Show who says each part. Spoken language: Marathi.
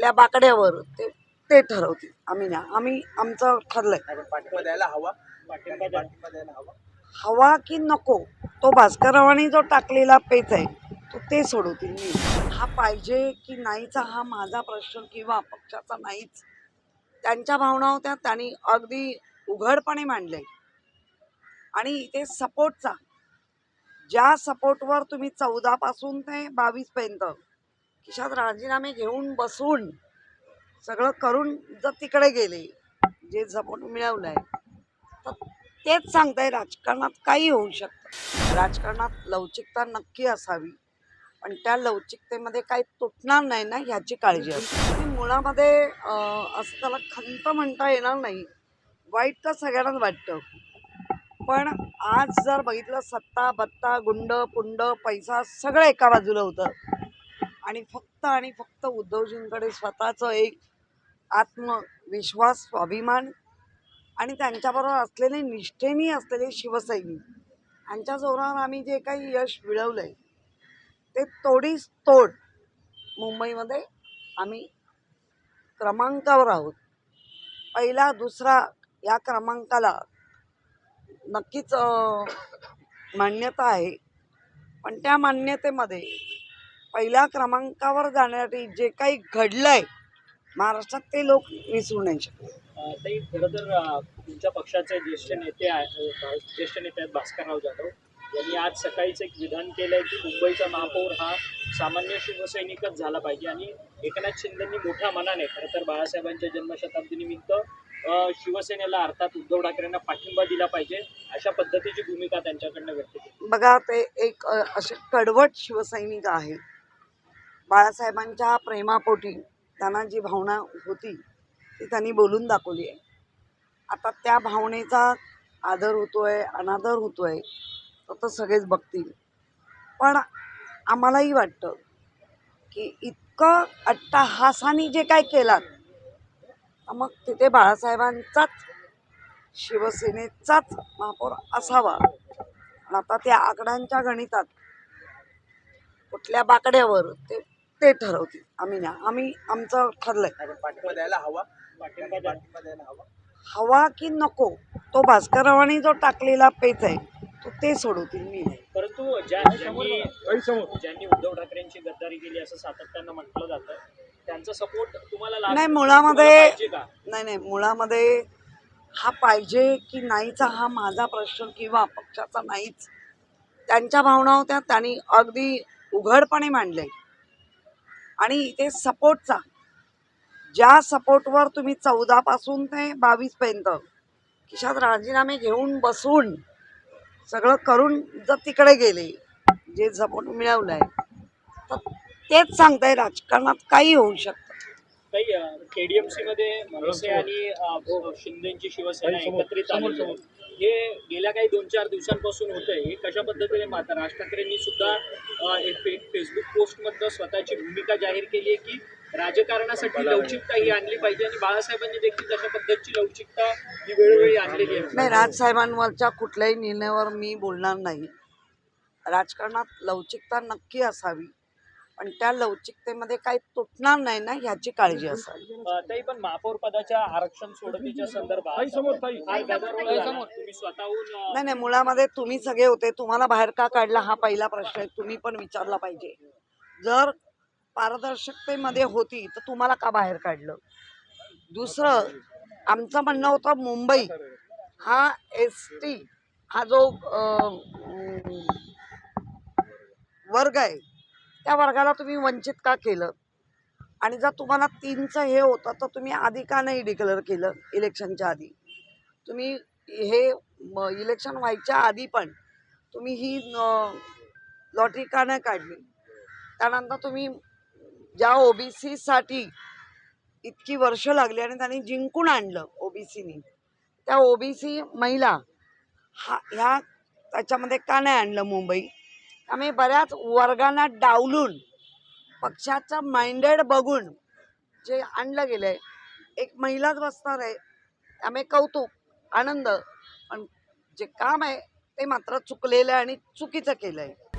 Speaker 1: कुठल्या बाकड्यावर ते ते ठरवतील. आम्ही ना आम्ही आमचं ठरलंय.
Speaker 2: पाठिंबा द्यायला हवा? पाठिंबा द्यायला हवा?
Speaker 1: हवा की नको तो भास्कररावांनी जो टाकलेला पेच आहे तो ते सोडवतील मी. हा पाहिजे की नाहीचा हा माझा प्रश्न किंवा पक्षाचा नाहीच. त्यांच्या भावना होत्या त्यांनी अगदी उघडपणे मांडले आणि इथे सपोर्टचा ज्या सपोर्टवर तुम्ही चौदापासून ते बावीसपर्यंत खिशात राजीनामे घेऊन बसून सगळं करून जर तिकडे गेले जे सपोर्ट मिळवलं आहे तर तेच सांगताय राजकारणात काही होऊ शकतं. राजकारणात लवचिकता नक्की असावी. पण त्या लवचिकतेमध्ये काही तुटणार नाही ना ह्याची काळजी असते. मुळामध्ये असं त्याला खंत म्हणता येणार नाही. वाईट तर सगळ्यांनाच वाटतं. पण आज जर बघितलं सत्ता बत्ता गुंड पुंड पैसा सगळं एका बाजूला होतं. आणि फक्त आणि फक्त उद्धवजींकडे स्वतःचं एक आत्मविश्वास स्वाभिमान आणि त्यांच्याबरोबर असलेले निष्ठेनी असलेले शिवसैनिक. यांच्या जोरावर आम्ही जे काही यश मिळवलं आहे ते तोडीस तोड मुंबईमध्ये आम्ही क्रमांकावर आहोत. पहिला दुसरा या क्रमांकाला नक्कीच मान्यता आहे. पण त्या मान्यतेमध्ये पहिल्या क्रमांकावर जाण्यासाठी जे काही घडलं आहे महाराष्ट्रात ते लोक विसरू नाही शकत
Speaker 3: ताई खरं तर तुमच्या पक्षाचे ज्येष्ठ नेते आहे ज्येष्ठ नेते आहेत भास्करराव जाधव. यांनी आज सकाळीच एक विधान केलंय की मुंबईचा महापौर हा सामान्य शिवसैनिकच झाला पाहिजे आणि एकनाथ शिंदेंनी मोठ्या मनाने खरं तर बाळासाहेबांच्या जन्मशताब्दीनिमित्त शिवसेनेला अर्थात उद्धव ठाकरेंना पाठिंबा दिला पाहिजे अशा पद्धतीची भूमिका त्यांच्याकडनं व्यक्त केली.
Speaker 1: बघा ते एक असे कडवट शिवसैनिक आहेत. बाळासाहेबांच्या प्रेमापोटी त्यांना जी भावना होती ती त्यांनी बोलून दाखवली आहे. आता त्या भावनेचा आदर होतो आहे अनादर होतो आहे तर सगळेच बघतील. पण आम्हालाही वाटतं की इतकं अट्टाहासाने जे काय केलात तर मग तिथे बाळासाहेबांचाच शिवसेनेचाच महापौर असावा. आणि आता त्या आकड्यांच्या गणितात कुठल्या बाकड्यावर ते ते ठरवतील आम्ही ना आम्ही आमचं ठरलंय.
Speaker 2: हवा? हवा?
Speaker 1: की नको तो भास्कररावांनी जो टाकलेला पेच आहे तो ते सोडवतील मी नाही.
Speaker 3: परंतु ज्या ज्यांनी ज्यांनी उद्धव ठाकरेंची गद्दारी केली असं सातत्यानं म्हटलं जातं त्यांचा सपोर्ट तुम्हाला
Speaker 1: नाही मुळामध्ये नाही नाही मुळामध्ये हा पाहिजे की नाहीचा हा माझा प्रश्न किंवा पक्षाचा नाहीच. त्यांच्या भावना होत्या त्यांनी अगदी उघडपणे मांडले आणि इथे सपोर्टचा ज्या सपोर्टवर तुम्ही चौदापासून ते बावीसपर्यंत खिशात राजीनामे घेऊन बसून सगळं करून जर तिकडे गेले जे सपोर्ट मिळवलं आहे तर तेच सांगताय राजकारणात काही होऊ शकतं.
Speaker 3: काही केडीएमसी मध्ये मनसे आणि शिंदेची शिवसेना एकत्रित आली आहे. हे गेल्या काही दोन चार दिवसांपासून होत आहे हे कशा पद्धतीने माता राज ठाकरेंनी सुद्धा फेसबुक पोस्ट मधनं स्वतःची भूमिका जाहीर केली आहे की राजकारणासाठी लवचिकता ही आणली पाहिजे आणि बाळासाहेबांनी देखील तशा पद्धतीची लवचिकता ही वेळोवेळी आणलेली आहे.
Speaker 1: नाही राजसाहेबांवरच्या कुठल्याही निर्णयावर मी बोलणार नाही. राजकारणात लवचिकता नक्की असावी. पण त्या लवचिकतेमध्ये काही तुटणार नाही ना ह्याची काळजी असावी.
Speaker 3: पण महापौर पदाच्या आरक्षण सोडतीच्या संदर्भात. तुम्ही स्वतःहून
Speaker 1: नाही नाही मुळामध्ये तुम्ही सगळे होते. तुम्हाला बाहेर का काढला हा पहिला प्रश्न आहे. तुम्ही पण विचारला पाहिजे. जर पारदर्शकतेमध्ये होती तर तुम्हाला का बाहेर काढलं? दुसरं आमचं म्हणणं होतं मुंबई हा एस टी हा जो अं, वर्ग आहे त्या वर्गाला तुम्ही वंचित का केलं? आणि जर तुम्हाला तीनचं हे होतं तर तुम्ही आधी का नाही डिक्लेअर केलं इलेक्शनच्या आधी? तुम्ही हे इलेक्शन व्हायच्या आधी पण तुम्ही ही लॉटरी का नाही काढली? त्यानंतर तुम्ही ज्या ओबीसीसाठी इतकी वर्ष लागली आणि त्यांनी जिंकून आणलं ओबीसीनी त्या ओबीसी महिला हा ह्या त्याच्यामध्ये का नाही आणलं मुंबई? त्यामुळे बऱ्याच वर्गांना डावलून पक्षाचं माइंडेड बघून जे आणलं गेलं आहे एक महिलाच बसणार आहे. त्यामुळे कौतुक आनंद पण जे काम आहे ते मात्र चुकलेलं आहे आणि चुकीचं केलं आहे